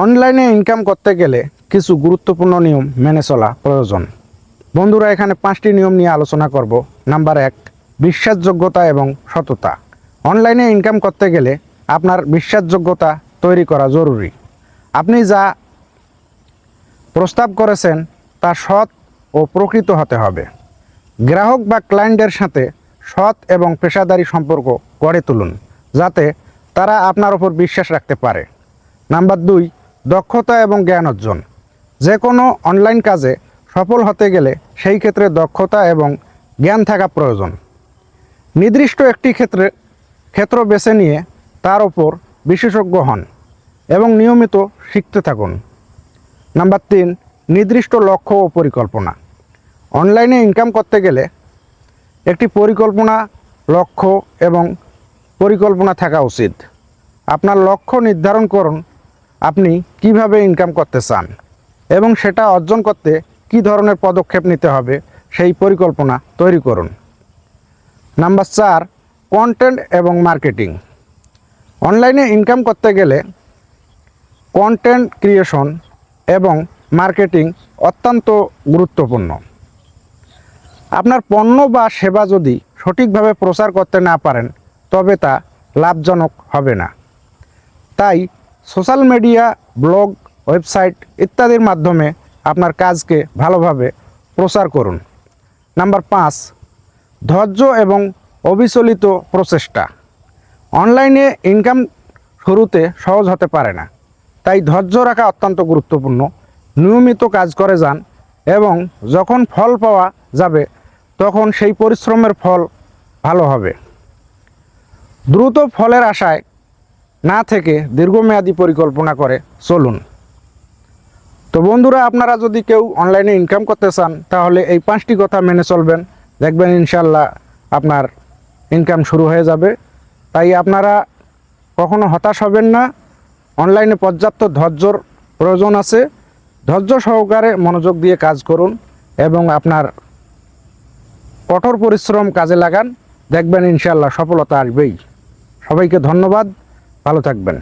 অনলাইনে ইনকাম করতে গেলে কিছু গুরুত্বপূর্ণ নিয়ম মেনে চলা প্রয়োজন। বন্ধুরা, এখানে পাঁচটি নিয়ম নিয়ে আলোচনা করব। নাম্বার এক, বিশ্বাসযোগ্যতা এবং সততা। অনলাইনে ইনকাম করতে গেলে আপনার বিশ্বাসযোগ্যতা তৈরি করা জরুরি। আপনি যা প্রস্তাব করেছেন, তা সৎ ও প্রকৃত হতে হবে। গ্রাহক বা ক্লায়েন্টের সাথে সৎ এবং পেশাদারি সম্পর্ক গড়ে তুলুন, যাতে তারা আপনার ওপর বিশ্বাস রাখতে পারে। নাম্বার দুই দক্ষতা এবং জ্ঞান অর্জন। যে কোনো অনলাইন কাজে সফল হতে গেলে সেই ক্ষেত্রে দক্ষতা এবং জ্ঞান থাকা প্রয়োজন। নির্দিষ্ট একটি ক্ষেত্রে ক্ষেত্র বেছে নিয়ে তার ওপর বিশেষজ্ঞ হন এবং নিয়মিত শিখতে থাকুন। নাম্বার তিন, নির্দিষ্ট লক্ষ্য ও পরিকল্পনা। অনলাইনে ইনকাম করতে গেলে একটি পরিকল্পনা, লক্ষ্য এবং পরিকল্পনা থাকা উচিত। আপনার লক্ষ্য নির্ধারণ করুন আপনি কীভাবে ইনকাম করতে চান? এবং সেটা অর্জন করতে কী ধরনের পদক্ষেপ নিতে হবে? সেই পরিকল্পনা তৈরি করুন। নাম্বার চার কন্টেন্ট এবং মার্কেটিং অনলাইনে ইনকাম করতে গেলে কন্টেন্ট ক্রিয়েশন এবং মার্কেটিং অত্যন্ত গুরুত্বপূর্ণ। আপনার পণ্য বা সেবা যদি সঠিকভাবে প্রচার করতে না পারেন, তবে তা লাভজনক হবে না। তাই সোশ্যাল মিডিয়া, ব্লগ, ওয়েবসাইট ইত্যাদির মাধ্যমে আপনার কাজকে ভালোভাবে প্রচার করুন। নাম্বার পাঁচ, ধৈর্য এবং অবিচলিত প্রচেষ্টা। অনলাইনে ইনকাম শুরুতে সহজ হতে পারে না, তাই ধৈর্য রাখা অত্যন্ত গুরুত্বপূর্ণ। নিয়মিত কাজ করে যান এবং যখন ফল পাওয়া যাবে, তখন সেই পরিশ্রমের ফল ভালো হবে। দ্রুত ফলের আশায় না থেকে দীর্ঘমেয়াদী পরিকল্পনা করে, চলুন। তো বন্ধুরা, আপনারা যদি কেউ অনলাইনে ইনকাম করতে চান, তাহলে এই পাঁচটি কথা মেনে চলবেন। দেখবেন ইনশাল্লাহ আপনার ইনকাম শুরু হয়ে যাবে। তাই আপনারা কখনো হতাশ হবেন না। অনলাইনে পর্যাপ্ত ধৈর্যর প্রয়োজন আছে। ধৈর্য সহকারে মনোযোগ দিয়ে কাজ করুন এবং আপনার কঠোর পরিশ্রম কাজে লাগান। দেখবেন ইনশাল্লাহ সফলতা আসবেই। সবাইকে ধন্যবাদ। ভালো থাকবেন।